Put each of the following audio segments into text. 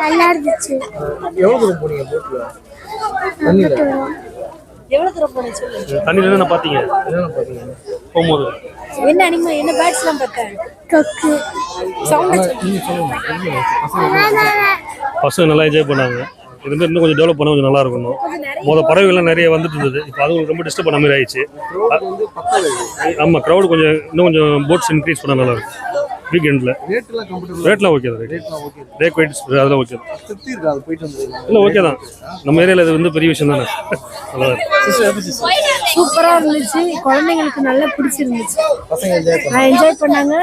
நல்லா இருந்துச்சு எவ்வளவு தூரம் போனீங்க போட்ல தண்ணியில? எவ்வளவு தூரம் போனேன் சொல்லு? தண்ணியில் என்ன பாத்தீங்க போகும்போது? என்ன பேர்ட்ஸ் எல்லாம் கொக்கு. சவுண்ட் நீங்க பசங்க நல்லா என்ஜாய் பண்ணாங்க. இது மாதிரி இன்னும் கொஞ்சம் டெவலப் பண்ண கொஞ்சம் நல்லா இருக்கணும் மொதல் பறவைகள்லாம் நிறைய வந்துட்டு இருந்தது. இப்போ அதுங்களுக்கு ரொம்ப டிஸ்டர்ப் பண்ண மாதிரி ஆயிடுச்சு. ஆமாம் க்ரௌடு கொஞ்சம் இன்னும் கொஞ்சம் போட்ஸ் இன்க்ரீஸ் பண்ணால் நல்லா இருக்கும். வீக்கெண்டில் ரேட்லாம் ஓகே தான் ரேட் ரேட்லாம் ஓகே ரேக் வெயிட்ஸ் அதெல்லாம் ஓகே தான். இல்லை ஓகே தான். நம்ம ஏரியாவில் இது வந்து பெரிய விஷயம் தானே. நல்லா இருக்கு. சிஸ்டர் எப்படி சிஸ்டர் சூப்பரா இருந்துச்சு. குழந்தைங்களுக்கு நல்லா பிடிச்சிருந்துச்சு. நான் என்ஜாய் பண்ணாங்க.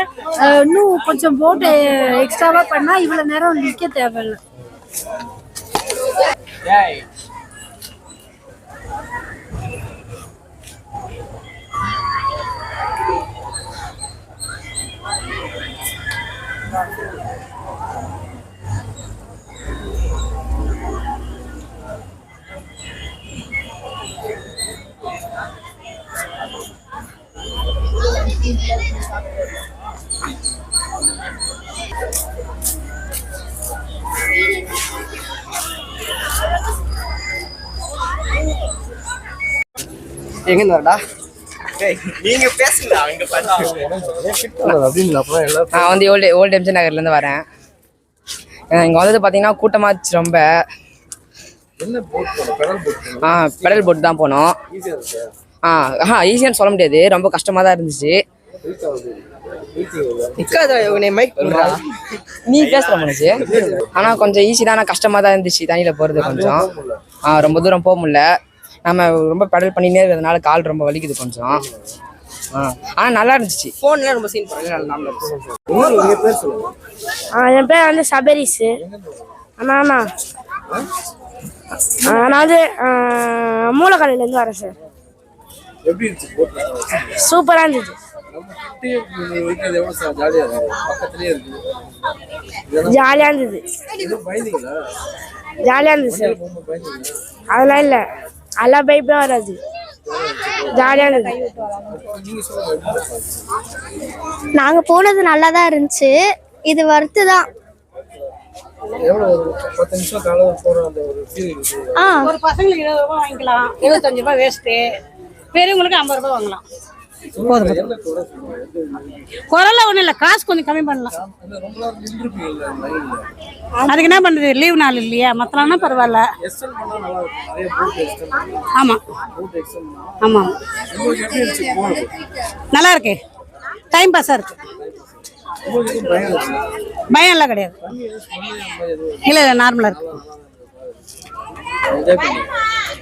இன்னும் கொஞ்சம் போட்டு எக்ஸ்ட்ராவா பண்ணா இவ்வளவு நேரம் நிக்க தேவையில்ல. எங்க இருந்தாடா நீங்க பேசுங்க அவங்க நான் வந்து ஓல்டு ஓல்டு எம்ஜி நகர்லேருந்து வரேன். இங்க வந்தது பார்த்தீங்கன்னா கூட்டமாச்சு ரொம்ப. என்ன போட் போனோம்? பெடல் போட் போனோம். ஆ பெடல் போட்டு தான் போனோம். ஆ ஆஹா ஈஸியான்னு சொல்ல முடியாது. ரொம்ப கஷ்டமாக தான் இருந்துச்சு. நீ பேசுற மனுச்சு ஆனா கொஞ்சம் ஈஸி தான். கஷ்டமா தான் இருந்துச்சு. தண்ணியில போறது கொஞ்சம். ஆ ரொம்ப தூரம் போக முடியல. நம்ம ரொம்ப பெடல் பண்ணினே இருக்கிறதுனால கால் ரொம்ப வலிக்குது கொஞ்சம். ஆ. ஆனா நல்லா இருந்துச்சு. போன்ல ரொம்ப சீன் பண்ணல நல்லா இருந்துச்சு இன்னொரு நிறைய பேர் சொல்லுங்க. என் பேர் வந்து சபரிஸ் ஆமா ஆமா. ஆ, நான் வந்து மூலக்கடையிலேருந்து வரேன் சார். இருந்துச்சு சூப்பராக இருந்துச்சு ஜாலியாக இருந்தது. ஜாலியாக இருந்தது சார். போகும்போது பயந்தீங்களா? அதெல்லாம் இல்லை. அதெல்லாம் பைப்பே வராது இருந்தது நீங்கள் போனது நல்லா தான் இருந்துச்சு. இது வறுத்து தான் ஒரு பசங்களுக்கு இருபது ரூபாய் வாங்கிக்கலாம். இருபத்தஞ்சு ரூபாய் வேஸ்ட்டு பெரியவங்களுக்கு ஐம்பது ரூபாய் வாங்கலாம். போதும். குறை ஒன்றும் இல்லை காசு கொஞ்சம் கம்மி பண்ணலாம். அதுக்கு என்ன பண்ணுறது லீவ் நாள் இல்லையா மற்றலாம்னா பரவாயில்ல. ஆமாம் ஆமாம் நல்லா இருக்கு. டைம் பாஸாக இருக்கு. பயம் எல்லாம் கிடையாது. இல்லை இல்லை நார்மலாக இருக்கு.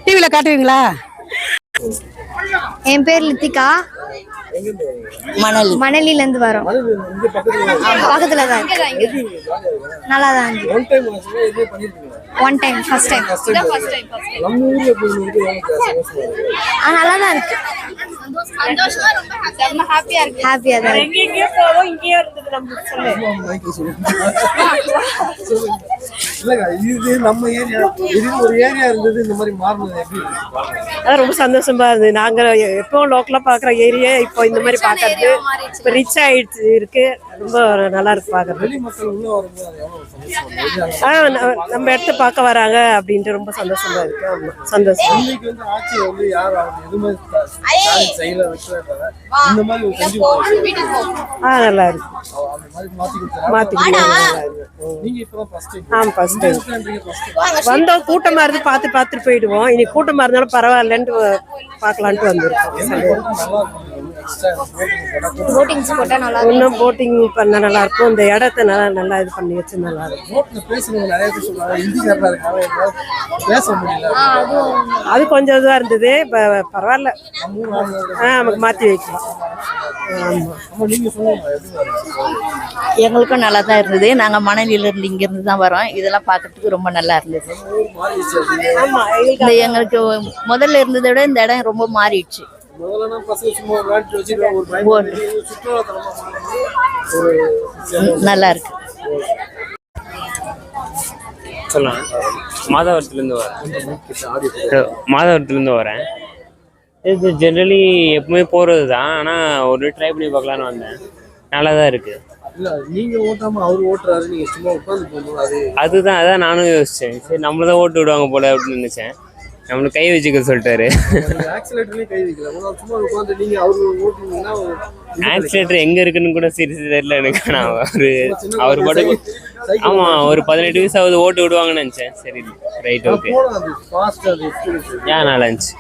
டிவியில் காட்டுவீங்களா? என் பேர் லித்திகா. மணலி. மணலிலேருந்து வரோம். மணல் இங்கே பக்கத்தில் தான்? நல்லா தான் ஒன் டைம் ஃபர்ஸ்ட் டைம் ஆ நல்லா தான் இருக்கு. ஹாப்பியாக தான் இருக்கு இல்லங்க இது நம்ம ஏரியா இது ஒரு ஏரியா இருந்தது இந்த மாதிரி மாறினது எப்படி? இருக்கு அதான் ரொம்ப சந்தோஷமா இருந்தது. நாங்க எப்போ லோக்கலா பாக்குற ஏரியா இப்போ இந்த மாதிரி பாக்குறது. இப்போ ரிச் ஆயிடுச்சு இருக்கு. ரொம்ப நல்லா இருக்கு பாக்குறது. வெளி மக்கள் உள்ள வரும்போது ஆ நம்ம இடத்த பார்க்க வராங்க அப்படின்ட்டு ரொம்ப சந்தோஷமா இருக்கு. ஆமா சந்தோஷம். ஆ நல்லா இருக்கு. வந்தோம் கூட்டமா இருந்து பார்த்து பார்த்துட்டு போயிடுவோம். இனி கூட்டமா இருந்தாலும் பரவாயில்லன்ட்டு பார்க்கலான்ட்டு வந்திருக்கோம். போட்டிங்ஸ் போட்டா நல்லா இன்னும் போட்டிங் பண்ண நல்லா இருக்கும். இந்த இடத்த நல்லா நல்லா இது பண்ணி வச்சு நல்லா இருக்கும். அது கொஞ்சம் இதுவாக இருந்தது. இப்போ பரவாயில்ல. ஆ நமக்கு மாற்றி வைக்கலாம்? எங்களுக்கும் நல்லா தான் இருந்தது. நாங்கள் மணலியில இருந்து இங்கேருந்து தான் வரோம். இதெல்லாம் பார்க்கறதுக்கு ரொம்ப நல்லா இருந்தது. இந்த எங்களுக்கு முதல்ல இருந்ததை விட இந்த இடம் ரொம்ப மாறிடுச்சு. முதல்ல பசங்க சும்மா விளையாட்டு ஒரு நல்லா இருக்கு. சொல்லலாம் மாதவரத்துலேருந்து வரேன். மாதவரத்துலேருந்து வரேன். இது ஜென்ரலி எப்பவுமே போகிறது தான். ஆனால் ஒரு ட்ரை பண்ணி பார்க்கலான்னு வந்தேன். நல்லா தான் இருக்குது இல்ல நீங்க ஓட்டாம அவர் ஓட்டுறாரு. நீங்க சும்மா உட்காந்து போகணும் அது அதுதான் அதான் நானும் யோசித்தேன் சரி நம்மள தான் ஓட்டு விடுவாங்க போல அப்படின்னு நினச்சேன். நம்மளுக்கு கை வச்சுக்க சொல்லிட்டாரு. ஆக்சிலேட்டர் எங்கே இருக்குன்னு கூட சீரியஸ் தெரியல எனக்கு. நான் அவர் அவர் பாட்டுக்கு ஆமாம் ஒரு பதினெட்டு வயசு ஆகுது ஓட்டு விடுவாங்கன்னு நினச்சேன். சரி ரைட் ஓகே ஏன் நல்லா இருந்துச்சு?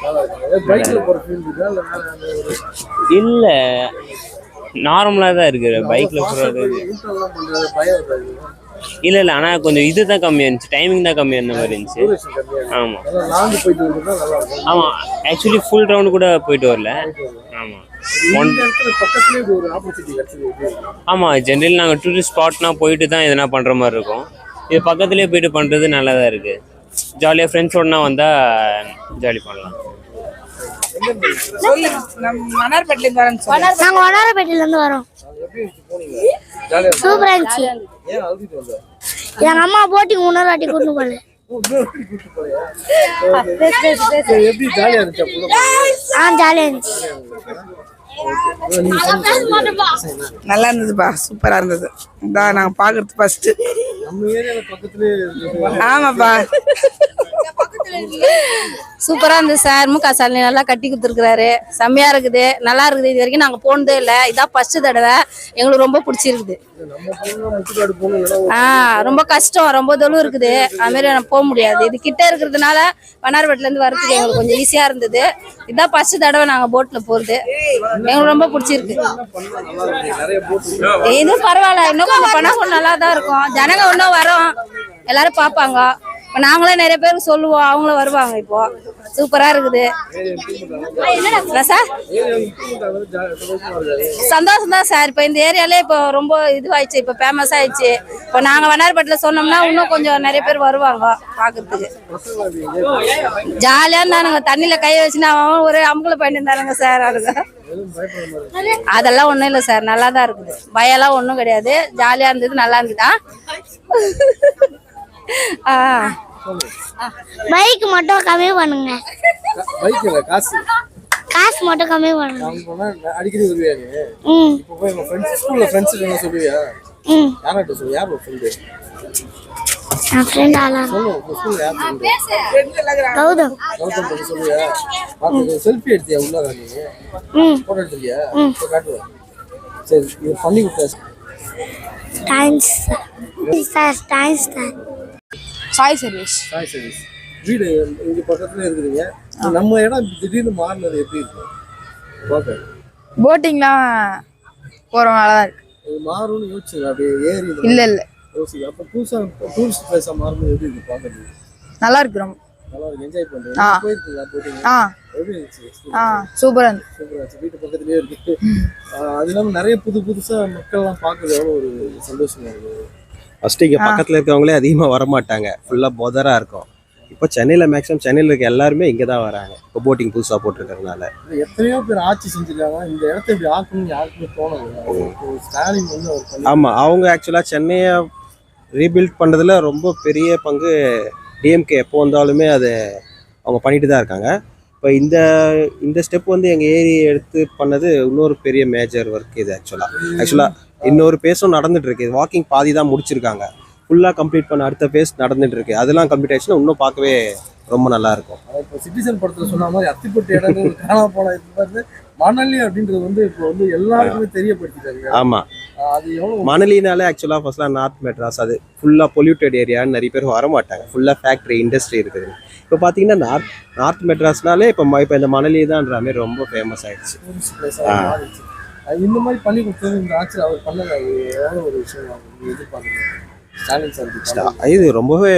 பைக்ல இருக்கா? இல்ல நார்மலாக தான் இருக்குது பைக்கில் போகிறது இல்லை இல்லை ஆனால் கொஞ்சம் இது தான் கம்மியாக இருந்துச்சு. டைமிங் தான் கம்மியாக இருந்த மாதிரி இருந்துச்சு. ஆமாம் ஆமாம் ஆக்சுவலி ஃபுல் ரவுண்டு கூட போயிட்டு வரல. ஆமாம் ஆமாம் ஜென்ரலி நாங்கள் டூரிஸ்ட் ஸ்பாட்னா போயிட்டு தான் எதனா பண்ணுற மாதிரி இருக்கும். இது பக்கத்துலேயே போயிட்டு பண்ணுறது நல்லா தான் இருக்குது ஜாலியாக ஃப்ரெண்ட்ஸோடனா வந்தால் ஜாலி பண்ணலாம். நாங்க வண்ணாரப்பேட்டையில இருந்து வரோம். சூப்பரா இருந்துச்சு. ஏன் அழுதுட்டு வந்த எங்க அம்மா போட்டிங் இன்னொரு வாட்டி கொண்டு போல நல்லா இருந்ததுப்பா. சூப்பரா இருந்தது. இதான் நாங்க பாக்குறது ஃபர்ஸ்ட் நம்ம ஏரியால பக்கத்துலயே இருந்தது ஆமாப்பா. சூப்பரா இருந்தது சார் முக ஸ்டாலின் நல்லா கட்டி கொடுத்துருக்காரு செம்மையா இருக்குது. நல்லா இருக்குது. இது வரைக்கும் நாங்க போனதே இல்ல. இதான் ஃபர்ஸ்ட் தடவை. எங்களுக்கு ரொம்ப பிடிச்சிருக்குது. ஆ ரொம்ப கஷ்டம். ரொம்ப தொழில் இருக்குது. அது மாதிரி போக முடியாது. இது கிட்ட இருக்கிறதுனால வண்ணார்பேட்டில இருந்து வரதுக்கு எங்களுக்கு கொஞ்சம் ஈஸியா இருந்தது. இதான் ஃபர்ஸ்ட் தடவை நாங்க போட்ல போறது. எங்களுக்கு ரொம்ப பிடிச்சிருக்கு. பண்ணா இது பரவாயில்ல. இன்னும் கொஞ்சம் பண்ணா கொஞ்சம் நல்லா தான் இருக்கும். ஜனங்க இன்னும் வரோம். எல்லாரும் பார்ப்பாங்க. இப்போ நாங்களே நிறைய பேருக்கு சொல்லுவோம் அவங்களும் வருவாங்க இப்போ. சூப்பரா இருக்குது. என்ன சார் சந்தோஷம் தான் சார் இப்போ இந்த ஏரியாலே இப்போ ரொம்ப இதுவாயிடுச்சு. இப்போ ஃபேமஸ் ஆயிடுச்சு. இப்போ நாங்கள் வண்ணார்பேட்டில் சொன்னோம்னா இன்னும் கொஞ்சம் நிறைய பேர் வருவாங்க பார்க்கறதுக்கு ஜாலியாக இருந்தானுங்க. தண்ணியில் கை வச்சுன்னா அவன் ஒரு அமுகலை பண்ணிட்டு இருந்தானுங்க சார் அதுங்க. அதெல்லாம் ஒன்றும் இல்லை சார் நல்லா தான் இருக்குது பயம்லாம் ஒன்றும் கிடையாது. ஜாலியாக இருந்தது நல்லா இருந்ததா. பைக் மட்டும் கம்மி பண்ணுங்க. பைக் இல்ல காசு. காசு மட்டும் கம்மி பண்ணுங்க. அடிக்கடி வருவியா நீ ம். இப்போ போய் உங்க ஃப்ரெண்ட்ஸ் ஸ்கூல்ல ஃப்ரெண்ட்ஸ் என்ன சொல்லுவியா? ம். யார்கிட்ட சொல்லு யார் ஃப்ரெண்டு என் ஃப்ரெண்ட் ஆலாம் சொல்லு உங்க ஸ்கூல்ல யார் ஃப்ரெண்டு கௌதம். கௌதம் சொல்லுவியா? பார்த்து செல்ஃபி எடுத்தியா உள்ள நீ? ம். போட்டோ எடுத்தியா இப்போ காட்டுவேன் சரி இது பண்ணி கொடுத்தா thanks sir thanks sir Sai service Sai சரி வீடு இங்க பக்கத்துல இருக்குதுங்க. நம்ம இடம் திடீர்னு மாறினது எப்படி இருக்கும் ஓகே போட்டிங்லாம் போகிறவங்க தான் இருக்கு. இது மாறும்னு யோசிச்சுங்க. அப்படியே ஏறி இல்லை இல்லை. யோசிச்சு அப்போ புதுசாக டூரிஸ்ட் பிளேஸாக மாறும்போது எப்படி இருக்கு பார்க்கறதுக்கு நல்லா இருக்கு ரொம்ப. நல்லா இருக்கு. என்ஜாய் பண்ணுறேன். போயிருக்கீங்களா போயிட்டீங்க ஆ. எப்படி இருந்துச்சு ஆ சூப்பராக இருந்து சூப்பராக இருந்துச்சு. வீட்டு பக்கத்துலேயே இருக்கு. அது இல்லாமல் நிறைய புது புதுசாக மக்கள்லாம் பார்க்குறது எவ்வளோ ஒரு சந்தோஷமா இருக்குது ஃபஸ்ட்டு இங்கே பக்கத்தில் இருக்கவங்களே அதிகமாக வரமாட்டாங்க. ஃபுல்லாக பொதராக இருக்கும். இப்போ சென்னையில் மேக்ஸிமம் சென்னையில் இருக்க எல்லாருமே இங்கே தான் வராங்க. இப்போ போட்டிங் புதுசாக போட்டிருக்கறதுனால. எத்தனையோ பேர் ஆட்சி செஞ்சிருக்காங்க. இந்த இடத்த இப்படி ஆக்கணும்னு யாருக்குமே ஸ்டாலின் வந்து பண்ணி ஆமாம் அவங்க ஆக்சுவலாக சென்னையை ரீபில்ட் பண்ணுறதுல ரொம்ப பெரிய பங்கு டிஎம்கே எப்போ வந்தாலுமே அது அவங்க பண்ணிட்டு தான் இருக்காங்க. இப்போ இந்த இந்த ஸ்டெப் வந்து எங்கள் ஏரி எடுத்து பண்ணது இன்னொரு பெரிய மேஜர் ஒர்க் இது ஆக்சுவலாக ஆக்சுவலாக இன்னொரு பேஸும் நடந்துட்டு இருக்கு. வாக்கிங் பாதி தான் முடிச்சிருக்காங்க. ஃபுல்லாக கம்ப்ளீட் பண்ண அடுத்த பேஸ் நடந்துட்டு இருக்கு. அதெல்லாம் கம்ப்ளீட் ஆயிடுச்சுன்னா இன்னும் பார்க்கவே ரொம்ப நல்லா இருக்கும். இப்போ சிட்டிசன் படத்தில் சொன்ன மாதிரி அத்திப்பட்டு இடங்கள் காணாம போன மணலி அப்படின்றது வந்து இப்போ வந்து எல்லாருக்குமே தெரியப்படுத்திட்டாங்க. ஆமாம் அது மணலினாலே ஆக்சுவலாக ஃபர்ஸ்ட்லாம் நார்த் மெட்ராஸ் அது ஃபுல்லாக பொல்யூட்டட் ஏரியான்னு நிறைய பேர் வர மாட்டாங்க ஃபுல்லாக ஃபேக்ட்ரி இண்டஸ்ட்ரி இருக்குது. இப்போ பார்த்தீங்கன்னா நார்த் நார்த் மெட்ராஸ்னாலே இப்போ இப்போ இந்த மணலி தான்ற மாதிரி ரொம்ப ஃபேமஸ் ஆயிடுச்சு. இந்த மாதிரி பண்ணி கொடுத்தது இந்த ஆட்சி அவர் பண்ணது அது எவ்வளவு ஒரு விஷயம் நீங்க எதிர்பார்க்குறீங்க? ஸ்டாலின் சார். இது ரொம்பவே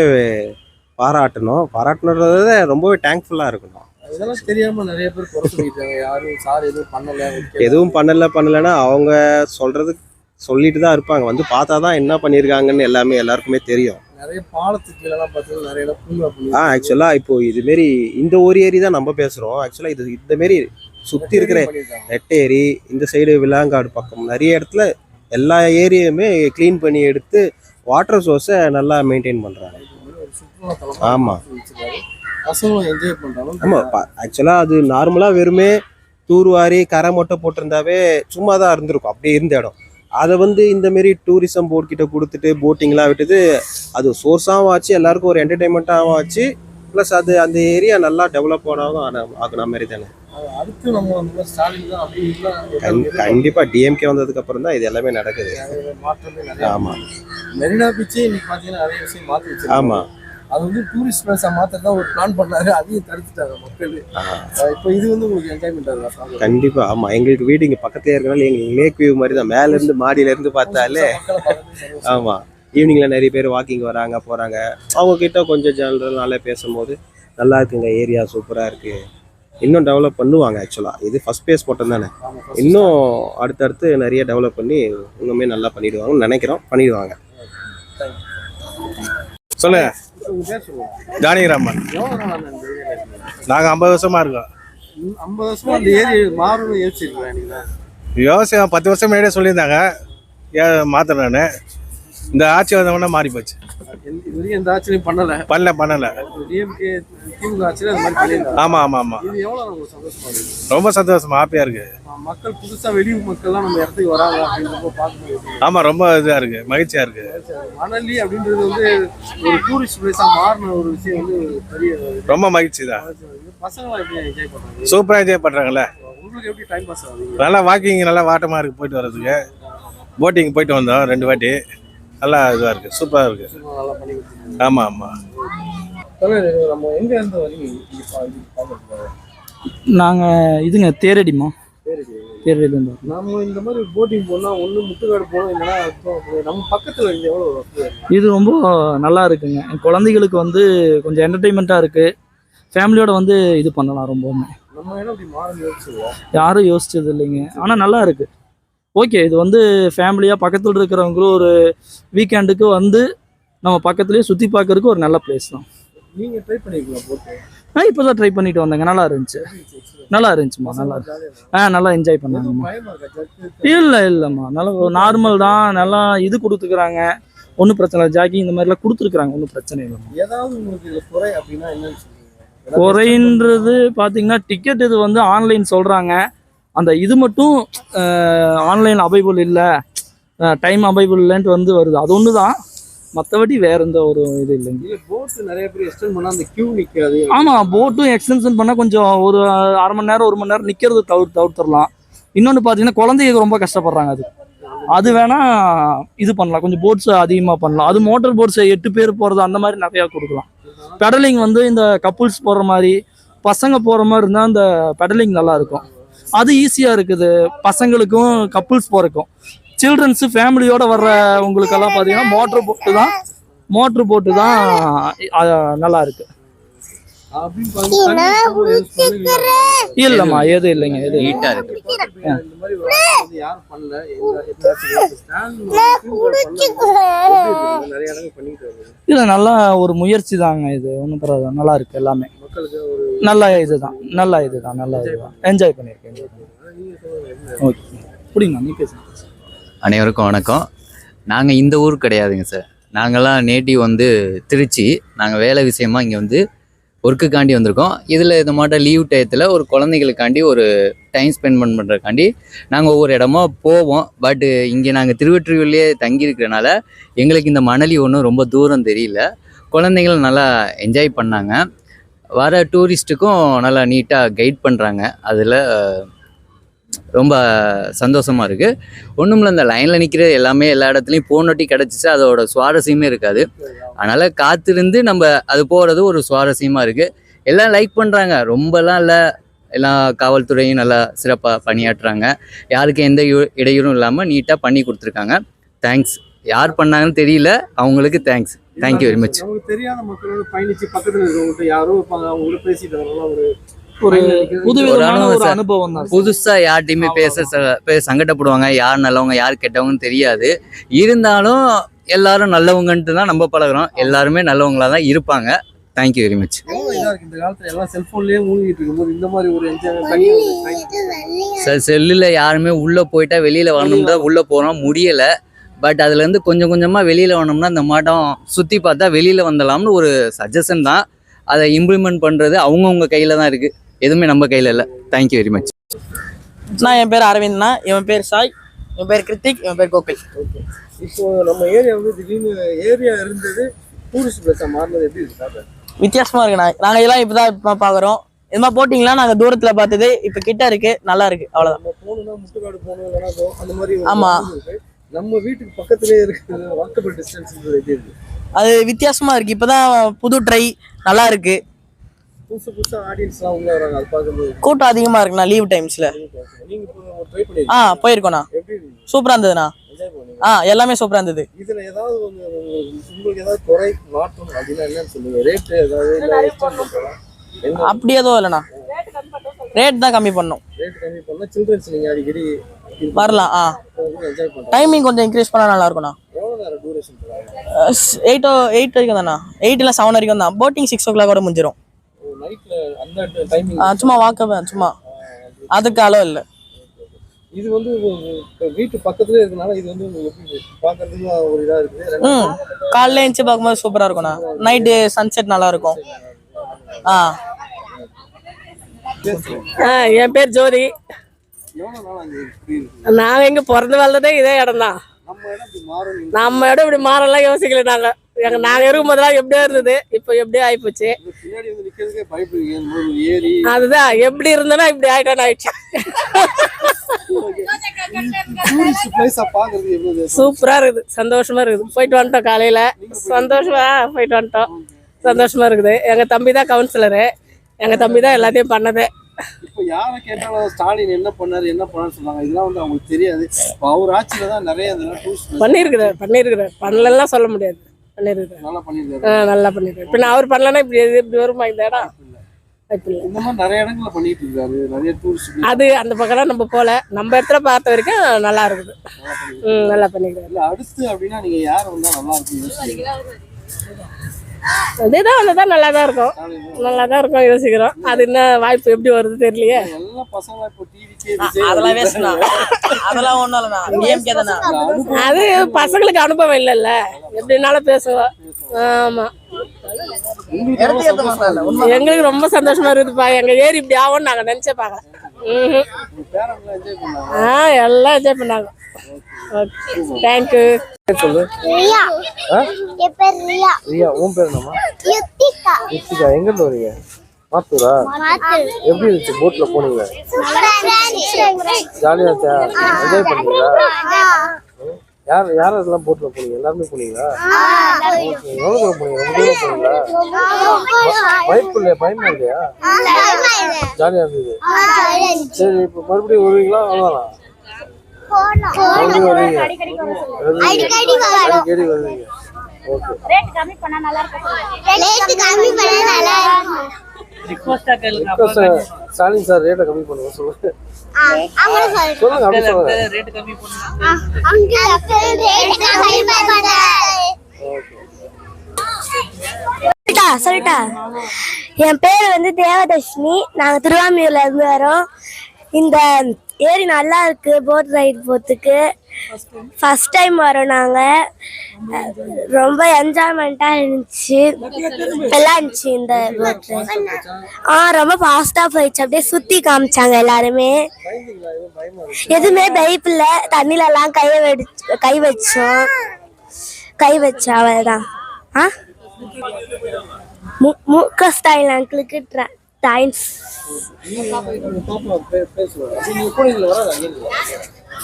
பாராட்டணும். பாராட்டணுன்றத ரொம்பவே தேங்க்ஃபுல்லாக இருக்கணும். இதெல்லாம் தெரியாம நிறைய பேர் குறை சொல்லிட்டாங்க. யாரும் சார் எதுவும் பண்ணல. எதுவும் பண்ணல பண்ணலைன்னா அவங்க சொல்றது சொல்லிட்டு தான் இருப்பாங்க. வந்து பார்த்தா தான் என்ன பண்ணியிருக்காங்கன்னு எல்லாமே எல்லாருக்குமே தெரியும். நிறைய பாலத்துக்கு எல்லாம் பார்த்தீங்கன்னா நிறைய பூங்கா ஆ ஆக்சுவலாக இப்போ இதுமாரி இந்த ஒரு ஏரி தான் நம்ம பேசுகிறோம் ஆக்சுவலாக இது இந்த மாரி சுற்றி இருக்கிற. நெட்டேரி இந்த சைடு விலாங்காடு பக்கம் நிறைய இடத்துல எல்லா ஏரியுமே க்ளீன் பண்ணி எடுத்து வாட்டர் சோர்ஸை நல்லா மெயின்டைன் பண்ணுறாங்க ஒரு சுற்றுலா தலமா ஆமா. வச்சிருக்காரு. பசங்களும் என்ஜாய் பண்றாங்க ஆமாம் ஆக்சுவலாக அது நார்மலாக வெறுமே தூர்வாரி கரை மட்டும் போட்டிருந்தாவே சும்மா தான் இருந்திருக்கும் அப்படியே இருந்த இடம் அதை வந்து இந்த மாரி டூரிசம் போர்ட் கிட்ட கொடுத்துட்டு போட்டிங்லாம் விட்டது அது சோர்ஸாகவும் ஆச்சு எல்லாருக்கும் ஒரு என்டர்டைன்மெண்ட்டாகவும் ஆச்சு ப்ளஸ் அது அந்த ஏரியா நல்லா டெவலப் ஆனாலும் ஆன- ஆகுன மாதிரி தானே அடுத்து நம்ம வந்து ஸ்டாலின் தான் அப்படி இல்லை கண் கண்டிப்பாக டிஎம்கே வந்ததுக்கு அப்புறம் தான் இது எல்லாமே நடக்குது. மாற்றமே ஆமாம் மெரினா பீச்சே இன்னைக்கு பார்த்தீங்கன்னா நிறைய விஷயம் மாற்றி வச்சிருக்காங்க. ஆமாம் அது வந்து டூரிஸ்ட் பிளேஸாக மாற்றதான் ஒரு பிளான் பண்ணாரு. அதையும் தடுத்துட்டாங்க மக்கள். இப்போ இது வந்து உங்களுக்கு என்ஜாய்மெண்ட் ஆகுதா கண்டிப்பா. ஆமா. எங்களுக்கு வீடு இங்க பக்கத்துலயே இருக்கனால எங்களுக்கு லேக் வியூ மாதிரி தான். மேல இருந்து மாடியில இருந்து பார்த்தாலே மக்களை பார்க்கறது ஆமா. ஈவினிங்ல நிறைய பேர் வாக்கிங் வராங்க போறாங்க. அவங்க கிட்ட கொஞ்சம் ஜெனரல் நல்லா பேசும்போது நல்லா இருக்குங்க. ஏரியா சூப்பரா இருக்கு. இன்னும் டெவலப் பண்ணுவாங்க ஆக்சுவலா இது ஃபர்ஸ்ட் பேஸ் போட்டோம் தானே. இன்னும் அடுத்தடுத்து நிறைய டெவலப் பண்ணி இன்னுமே நல்லா பண்ணிடுவாங்கன்னு நினைக்கிறோம். பண்ணிடுவாங்க. சொல்லுங்க ஜானகிராமன். நாங்கள் ஐம்பது வருஷமா இருக்கோம். ஐம்பது வருஷமா அந்த ஏரியா மாறணும்னு யோசிச்சிருக்கேன் விவசாயம் பத்து வருஷம் முன்னாடியே சொல்லியிருந்தாங்க. ஏ மாத்திரன்னு இந்த ஆட்சி வந்தவொடனே மாறி போச்சு. எந்த ஆட்சியும் பண்ணல. பண்ணல பண்ணல. திமுக ஆட்சியில் அந்த மாதிரி பண்ணியிருந்தாங்க. ஆமா ஆமா ஆமா. இது எவ்வளோ உங்களுக்கு சந்தோஷமா இருக்கு? ரொம்ப சந்தோஷமா ஹாப்பியா இருக்கு. மக்கள் புதுசா வெளியூர் மக்கள்லாம் நம்ம இடத்துக்கு வராங்க அப்படின்றப்ப பார்க்கும்போது ஆமா ரொம்ப இதா இருக்கு மகிழ்ச்சியா இருக்கு. மணலி அப்படின்றது வந்து ஒரு டூரிஸ்ட் பிளேஸா மாறின ஒரு விஷயம் வந்து பெரிய. ரொம்ப மகிழ்ச்சி தான். பசங்களாம் எப்படி என்ஜாய் பண்றாங்க? சூப்பரா என்ஜாய் பண்றாங்கல்ல. உங்களுக்கு எப்படி டைம் பாஸ் ஆகுது? நல்லா வாக்கிங் நல்லா வாட்டமா இருக்கு போயிட்டு வர்றதுக்கு. போட்டிங் போயிட்டு வந்தோம் ரெண்டு வாட்டி. நல்லா இதுவா இருக்கு. சூப்பரா இருக்கு. நல்லா பண்ணி கொடுத்துருக்கீங்க. ஆமா ஆமா. தலைவர், நம்ம எங்க இருந்து வரீங்க? இங்க பா- இது பார்க்கறதுக்காக? நாங்கள் இதுங்க தேரடிமா. வரோம் நம்ம இந்த மாதிரி போட்டிங் போனா ஒண்ணு முட்டுக்காடு போனோம் இல்லைன்னா நம்ம பக்கத்துல இங்க இருக்கு? இது ரொம்ப நல்லா இருக்குங்க. குழந்தைகளுக்கு வந்து கொஞ்சம் என்டர்டெயின்மெண்ட்டாக இருக்குது ஃபேமிலியோட வந்து இது பண்ணலாம் ரொம்பவுமே. நம்ம இடம் இப்படி யோசிச்சுருவோம் யாரும் யோசிச்சது இல்லைங்க. ஆனால் நல்லா இருக்கு. ஓகே இது வந்து ஃபேமிலியாக பக்கத்தில் இருக்கிறவங்களும் ஒரு வீக்கெண்டுக்கு வந்து நம்ம பக்கத்துலேயே சுற்றி பார்க்கறதுக்கு ஒரு நல்ல பிளேஸ் தான். நீங்க ட்ரை பண்ணிருக்கலாம் போட்டு நான் இப்போ தான் ட்ரை பண்ணிட்டு வந்தேங்க. நல்லா இருந்துச்சு. நல்லா இருந்துச்சுமா நல்லா இருந்துச்சு. ஆ நல்லா என்ஜாய் பண்ணாங்கம்மா இல்லை இல்லைம்மா. நல்லா நார்மல் தான். நல்லா இது கொடுத்துக்கிறாங்க. ஒன்றும் பிரச்சனை இல்லை. ஜாக்கி இந்த மாதிரிலாம் கொடுத்துருக்குறாங்க. ஒன்றும் பிரச்சனை இல்லைம்மா. ஏதாவது உங்களுக்கு இதுல குறை அப்படின்னா என்னன்னு சொல்லுவீங்க? குறைன்றது பார்த்தீங்கன்னா டிக்கெட் இது வந்து ஆன்லைன் சொல்கிறாங்க அந்த இது மட்டும் ஆன்லைன் அவைபிள் இல்லை. டைம் அவைபிள் இல்லைன்ட்டு வந்து வருது. அது ஒன்று தான் மற்றபடி வேற எந்த ஒரு இது இல்லைங்க. இல்ல போட் நிறைய பேர் எக்ஸ்டெண்ட் பண்ணா அந்த கியூ நிக்காது. ஆமாம் போட்டும் எக்ஸ்டென்ஷன் பண்ணால் கொஞ்சம் ஒரு அரை மணி நேரம் ஒரு மணி நேரம் நிற்கிறது தவிர தவிர்த்துடலாம். இன்னொன்று பார்த்தீங்கன்னா குழந்தைங்க ரொம்ப கஷ்டப்படுறாங்க அது. அது வேணா இது பண்ணலாம். கொஞ்சம் போட்ஸ் அதிகமாக பண்ணலாம். அது மோட்டார் போட்ஸ் எட்டு பேர் போகிறது அந்த மாதிரி நிறையா கொடுக்கலாம். பெடலிங் வந்து இந்த கப்புள்ஸ் போடுற மாதிரி பசங்க போகிற மாதிரி இருந்தால் அந்த பெடலிங் நல்லா இருக்கும். அது ஈஸியாக இருக்குது. பசங்களுக்கும் கப்புள்ஸ் போகிறக்கும் சில்ட்ரன்ஸு ஃபேமிலியோட வர்ற உங்களுக்கெல்லாம் பார்த்தீங்கன்னா மோட்ரு போட்டு தான். மோட்ரு போட்டு தான் நல்லா இருக்கு. இல்லைம்மா எதுவும் இல்லைங்க எதுவும். நீட்டாக இருக்கு. இல்லை நல்லா ஒரு முயற்சி தாங்க இது. ஒன்றும் பரவாயில்ல நல்லா இருக்கு எல்லாமே. மக்களுக்கு ஒரு நல்ல இதுதான். நல்ல இதுதான். நல்ல இதுதான். என்ஜாய் பண்ணியிருக்கேன். ஓகே. பிடிங்க நீ பேசுங்க. அனைவருக்கும் வணக்கம். நாங்கள் இந்த ஊர் கிடையாதுங்க சார் நாங்கள்லாம் நேட்டிவ் வந்து திருச்சி. நாங்கள் வேலை விஷயமா இங்கே வந்து ஒர்க்குக்காண்டி வந்திருக்கோம். இதில் இந்த மாட்டம் லீவ் டயத்தில் ஒரு குழந்தைகளுக்காண்டி ஒரு டைம் ஸ்பெண்ட் பண்ணுறதுக்காண்டி நாங்கள் ஒவ்வொரு இடமா போவோம். பட்டு இங்கே நாங்கள் திருவொற்றியூர்லேயே தங்கியிருக்கிறனால எங்களுக்கு இந்த மணலி ஒன்றும் ரொம்ப தூரம் தெரியல. குழந்தைகள் நல்லா என்ஜாய் பண்ணாங்க. வர டூரிஸ்ட்டுக்கும் நல்லா நீட்டாக கைட் பண்ணுறாங்க அதில் ரொம்ப சந்தோஷமாக இருக்குது ஒன்றும் இந்த லைனில் நிற்கிற எல்லாமே எல்லா இடத்துலையும் போனோட்டி கிடச்சிச்சு. அதோட சுவாரஸ்யமே இருக்காது. அதனால் காத்திருந்து நம்ம அது போகிறது ஒரு சுவாரஸ்யமாக இருக்குது எல்லாம் லைக் பண்ணுறாங்க ரொம்பலாம் இல்லை. எல்லா காவல்துறையும் நல்லா சிறப்பாக பணியாற்றுறாங்க. யாருக்கும் எந்த இடையூறும் இல்லாமல் நீட்டாக பண்ணி கொடுத்துருக்காங்க. தேங்க்ஸ் யார் பண்ணாங்கன்னு தெரியல. அவங்களுக்கு தேங்க்ஸ் தேங்க்யூ வெரி மச் நமக்கு தெரியாத மக்களோட பயணிச்சு பக்கத்துல இருக்கவங்ககிட்ட யாரோ இருப்பாங்க. அவங்க கூட பேசிட்டு வரலாம். ஒரு புதுசா யார்கிட்டயுமே பேச ச- பேச சங்கடப்படுவாங்க. யார் நல்லவங்க யார் கெட்டவங்கன்னு தெரியாது. இருந்தாலும் எல்லாரும் நல்லவங்கன்ட்டு தான் நம்ம பழகுறோம். எல்லாருமே நல்லவங்களா தான் இருப்பாங்க. தேங்க்யூ வெரி மச் இந்த காலத்துல எல்லாம் செல்போன்லயே மூழ்கிட்டு இருக்கும்போது இந்த மாதிரி ஒரு என்ஜாய். சார் செல்லில் யாருமே உள்ளே போயிட்டா வெளியில் வரணும் தான் உள்ளே போகிறோம் முடியலை. பட் அதுலேருந்து கொஞ்சம் கொஞ்சமாக வெளியில் வரணும்னா இந்த மாட்டம் சுற்றி பார்த்தா வெளியில் வந்துடலாம்னு ஒரு சஜஷன் தான். அதை இம்ப்ளிமெண்ட் பண்ணுறது அவங்கவுங்க கையில் தான் இருக்குது எதுவுமே நம்ம கையில் இல்லை. தேங்க்யூ வெரி மச் நான் என் பேர் அரவிந்த்னா இவன் பேர் சாய் இவன் பேர் கிருத்திக் இவன் பேர் கோகுல். இப்போ நம்ம ஏரியா வந்து திடீர்னு ஏரியா இருந்தது டூரிஸ்ட் பிளேஸா மாறினது எப்படி இருக்கு சார் வித்தியாசமா இருக்குண்ணா நாங்கள் இதெல்லாம் இப்போ தான் இப்போ பார்க்குறோம் இது மாதிரி போட்டிங்லாம் நாங்கள் தூரத்தில் பார்த்தது இப்போ கிட்ட இருக்கு நல்லா இருக்கு. அவ்வளோதான் நம்ம போகணும்னா முட்டுக்காடு போகணும் அந்த மாதிரி ஒரு ஆமா. இது இருக்கு. நம்ம வீட்டுக்கு பக்கத்துலயே இருக்குது வாக்கபிள் டிஸ்டன்ஸ் எப்படி இருக்கு? அது வித்தியாசமா இருக்கு. இப்போ தான் புது ட்ரை நல்லா இருக்கு. புதுசு புதுசா ஆடியன்ஸ்லாம் உள்ள வராங்க அது பார்க்கும்போது. கூட்டம் அதிகமாக இருக்குண்ணா லீவ் டைம்ஸில் நீங்க இப்போ ட்ரை பண்ணி ஆ போயிருக்கோண்ணா. எப்படி? சூப்பராக இருந்ததுண்ணா. ஆ எல்லாமே சூப்பராக இருந்தது. இதுல ஏதாவது உங்களுக்கு ஏதாவது குறை மாற்றம் அப்படின்னா என்னன்னு சொல்லுங்க. ரேட் ஏதாவது அப்படி எதுவும் இல்லைண்ணா. ரேட் தான் கம்மி பண்ணோம். ரேட் கம்மி பண்ணா சில்ட்ரன்ஸ் நீங்க அடிக்கடி வரலாம் ஆ. டைமிங் கொஞ்சம் இன்க்ரீஸ் பண்ணால் நல்லா இருக்கும்ண்ணா. போறாங்க எயிட் வரைக்கும் தானே எயிட் இல்லை செவன் வரைக்கும் தான். போட்டிங் சிக்ஸ் ஓ கிளாக் முடிஞ்சிடும் டைமிங் ஆ, சும்மா வாக்க சும்மா. அதுக்கு அளவு இல்லை. இது வந்து வீட்டு பக்கத்துலயே இருக்கனால இது வந்து பாக்குறதுக்கு ஒரு இதா இருக்குது. ம். காலைல எழுந்துச்சு பார்க்கும்போது சூப்பராக இருக்கும்ண்ணா. நைட்டு சன்செட் நல்லா இருக்கும். ஆ, என் பேர் ஜோதி. நாங்கள் எங்கே பிறந்து வளர்ந்ததே இதே இடம் தான் நம்ம இடம் இப்படி மாறலாம் யோசிக்கல நாங்க. எங்க நாங்க இருக்கும் போதெல்லாம் எப்படியோ இருந்தது. இப்போ எப்படியோ ஆயிப்போச்சு. அதுதான் எப்படி இருந்தனா இப்படி ஆயிட்டோன்னு ஆயிடுச்சு. சூப்பரா இருக்குது. சந்தோஷமா இருக்குது. போயிட்டு வந்துட்டோம் காலையில. சந்தோஷமா போயிட்டு வந்துட்டோம். சந்தோஷமா இருக்குது. எங்க தம்பி தான் கவுன்சிலரு எங்க தம்பி தான் எல்லாத்தையும் பண்ணதே. இப்போ யாரை கேட்டாலும் ஸ்டாலின் என்ன பண்ணாரு என்ன பண்ணாரு சொல்றாங்க. இதெல்லாம் வந்து அவங்களுக்கு தெரியாது. இப்போ அவர் ஆட்சியில தான் நிறைய பண்ணியிருக்கிறார் பண்ணியிருக்கிறார் பண்ணலாம் சொல்ல முடியாது. பண்ணியிருக்கிறார் நல்லா பண்ணிருக்காரு. ஆ, நல்லா பண்ணியிருக்காரு பின்ன அவர் பண்ணலன்னா இப்படி இப்படி வருமா இந்த இடம்? இந்த மாதிரி நிறைய இடங்கள்ல பண்ணிட்டு இருக்காரு. நிறைய டூரிஸ்ட் அது அந்த பக்கம்லாம் நம்ம போல. நம்ம இடத்துல பார்த்த வரைக்கும் நல்லா இருக்குது. நல்லா பண்ணிக்கிறாரு அடுத்து அப்படின்னா நீங்க யார் வந்தா நல்லா இருக்கும் அதேதான் வந்ததான் நல்லா தான் இருக்கும். நல்லா தான் இருக்கும் யோசிக்கிறோம். அது என்ன வாய்ப்பு எப்படி வருது தெரியலையே. அதெல்லாம் அதெல்லாம் ஒன்றும் இல்லைண்ணா. அது பசங்களுக்கு அனுபவம் இல்லைல்ல. எப்படினாலும் பேசுவோம். ஆமா. எங்களுக்கு ரொம்ப சந்தோஷமா இருக்குதுப்பா. எங்க ஏரி இப்படி ஆகும்னு நாங்க நினைச்சே பண்ணாங்க ஆ எல்லாம் என்ஜாய் பண்ணாங்க. தேங்க்யூ சொல்லு? என் பேர் ரியா. ரியா உன் பேர் என்னம்மா? யுத்திகா. ரித்திகா எங்க இருந்து வரீங்க மாத்தூரா. எப்படி இருந்துச்சு போட்ல போனீங்க? ஜாலியா இருந்துச்சா? என்ஜாய் பண்ணீங்களா யார் யார் அதெல்லாம் போட்ல போனீங்க? எல்லாருமே போனீங்களா. எவ்வளவு தூரம் போனீங்க? ரொம்ப தூரம் போனீங்களா? பயப்பு இல்லையா? பயமா இல்லையா ஜாலியா இருந்தது. சரி இப்போ மறுபடியும் வருவீங்களா? அவ்வளோதான் வருவீங்க. அடிக்கடி ஓகே ரேட் கம்மி பண்ணா நல்லா இருக்கும். ரேட் கம்மி பண்ணா நல்லா இருக்கும். ரிக்வஸ்ட் ஸ்டாலின் சார் ரேட்டை கம்மி பண்ணுங்க சொல்லுங்க. சொல்லுங்க அப்படி சொல்லுங்க ரேட் கம்மி பண்ணு அங்க ரேட் கம்மி பண்ணா சொல்லிட்டா சொல்லிட்டா. என் பேர் வந்து தேவதர்ஷினி. நாங்கள் திருவாமியூர்ல இருந்து வரோம். இந்த ஏரி நல்லா இருக்கு போட் ரைடு போகிறதுக்கு ஃபர்ஸ்ட் டைம் வரோம் நாங்கள் ரொம்ப என்ஜாய்மெண்ட்டாக இருந்துச்சு. நல்லா இருந்துச்சு இந்த போட் ரைடு ஆ ரொம்ப ஃபாஸ்ட்டாக போயிடுச்சு. அப்படியே சுற்றி காமிச்சாங்க எல்லாருமே. எதுவுமே பயப்பில்ல தண்ணிலலாம் கை வெடி கை வச்சோம். கை வச்சோம் தான் ஆ? மு முக style அங்கிளுக்கு thanks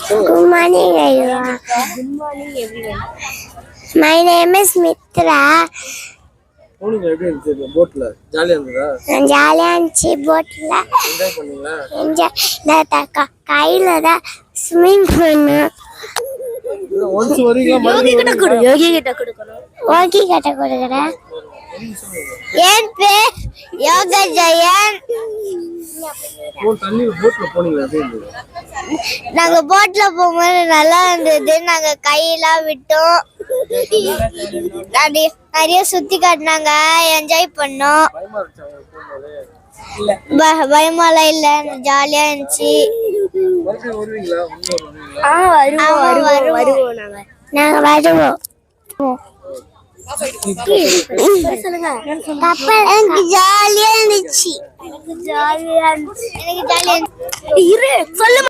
Good morning, everyone. Good morning everyone My name is Mitra. போனீங்க எப்படி இருந்துச்சு போட்ல ஜாலியா இருந்ததா இருந்துச்சு என்ஜாய் பண்ணீங்களா என்ஜாய் நான் கையில தான் ஸ்விம்மிங் பண்ணேன் ஒன்ஸ் வரீங்களா மறுபடியும் கொடு யோகி கிட்ட கொடுக்கணும். ஓகி கட்ட கொடுக்குறேன். என் பேர் யோகா ஜெயன் நாங்க போட்ல போகும்போது நல்லா இருந்தது. நாங்க கையெல்லாம் விட்டோம். நிறைய நிறைய சுத்தி காட்டினாங்க. என்ஜாய் பண்ணோம். பயமா இருந்துச்சா போகும்போது ப- பயமாலாம் இல்ல. ஜாலியா இருந்துச்சு. மறுபடியும் வருவீங்களா? இன்னொரு வருவீங்களா? ஆ வருவோம் நாங்க வருவோம். எனக்கு ஜாலியா இருந்துச்சு. எனக்கு ஜாலியா இருந்துச்சு. எனக்கு ஜாலியா இரு சொல்லு.